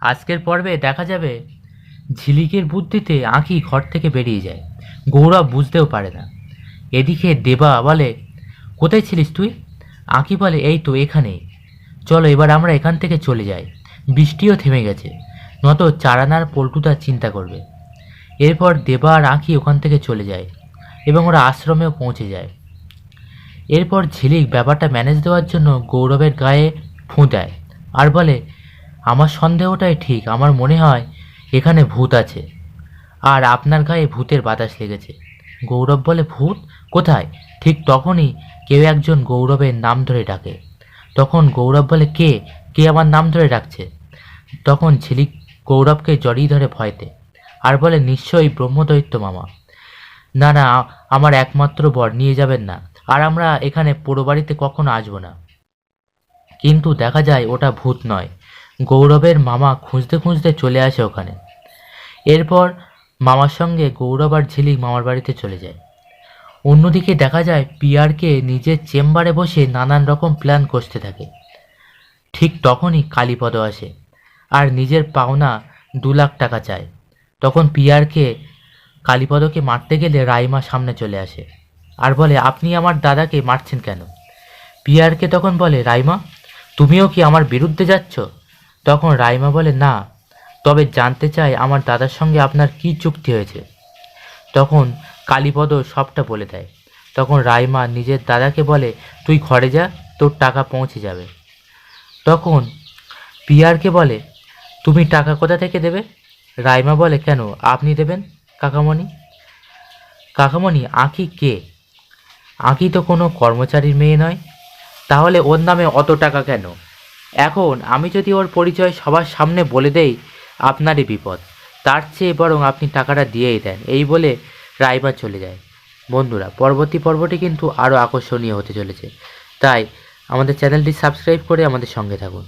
আজকের পর্বে দেখা যাবে ঝিলিকের বুদ্ধিতে আঁখি ঘর থেকে বেরিয়ে যায়। গৌরব বুঝতেও পারে না। এদিকে দেবা বলে, কোথায় ছিলিস তুই? আঁকি বলে, এই তো এখানেই। চলো এবার আমরা এখান থেকে চলে যাই। বৃষ্টিও থেমে গেছে। নত চারানার পল্টুটা চিন্তা করবে। এরপর দেবা আর আঁকি ওখান থেকে চলে যায় এবং ওরা আশ্রমেও পৌঁছে যায়। এরপর ঝিলিক ব্যাপারটা ম্যানেজ দেওয়ার জন্য গৌরবের গায়ে ফুঁ দেয় আর বলে আমার সন্দেহটাই ঠিক, আমার মনে হয় এখানে ভূত আছে। আর আপনার গায়ে ভূতের বাতাস লেগেছে। গৌরব বলে, ভূত? কোথায়? ঠিক তখনই কেউ একজন গৌরবের নাম ধরে ডাকে। তখন গৌরব বলে, কে? কে আমার নাম ধরে ডাকছে? তখন ঝিলিক গৌরবকে জড়িয়ে ধরে ভয়তে আর বলে, নিশ্চয়ই ব্রহ্মদৈত্য মামা। না না আমার একমাত্র বর, নিয়ে যাবেন না। আর আমরা এখানে পোড়ো বাড়িতে কখনো আসব না। কিন্তু দেখা যায় ওটা ভূত নয়। গৌরবের মামা খুঁজতে খুঁজতে চলে আসে ওখানে। এরপর মামার সঙ্গে গৌরব আর ঝিলিক মামার বাড়িতে চলে যায়। অন্যদিকে দেখা যায় পিয়ারকে নিজের চেম্বারে বসে নানান রকম প্ল্যান করতে থাকে। ঠিক তখনই কালীপদ আসে আর নিজের পাওনা দু লাখ টাকা চায়। তখন পিয়ারকে, কালীপদকে মারতে গেলে রাইমা সামনে চলে আসে আর বলে, আপনি আমার দাদাকে মারছেন কেন? পিয়ারকে তখন বলে, রাইমা, তুমিও কি আমার বিরুদ্ধে যাচ্ছ? তখন রাইমা বলে, না, তবে জানতে চাই আমার দাদার সঙ্গে আপনার কি চুক্তি হয়েছে? তখন কালীপদ সবটা বলে দেয়। তখন রাইমা নিজের দাদাকে বলে, তুই ঘরে যা, তোর টাকা পৌঁছে যাবে। তখন পিয়ারকে বলে, তুমি টাকা কোথা থেকে দেবে? রাইমা বলে, কেন, আপনি দেবেন, কাকামণি? কাকামণি, আঁকি কে? আঁকি তো কোনো কর্মচারীর মেয়ে নয়। তাহলে ওর নামে অত টাকা কেন? এখন আমি যদি ওর পরিচয় সবার সামনে বলে দেই, আপনারই বিপদ। তার চেয়ে বরং আপনি টাকাটা দিয়েই দেন, এই বলে রাইমা চলে যায়। বন্ধুরা, পরবর্তী পর্বটি কিন্তু আরও আকর্ষণীয় হতে চলেছে। তাই আমাদের চ্যানেলটি সাবস্ক্রাইব করে আমাদের সঙ্গে থাকুন।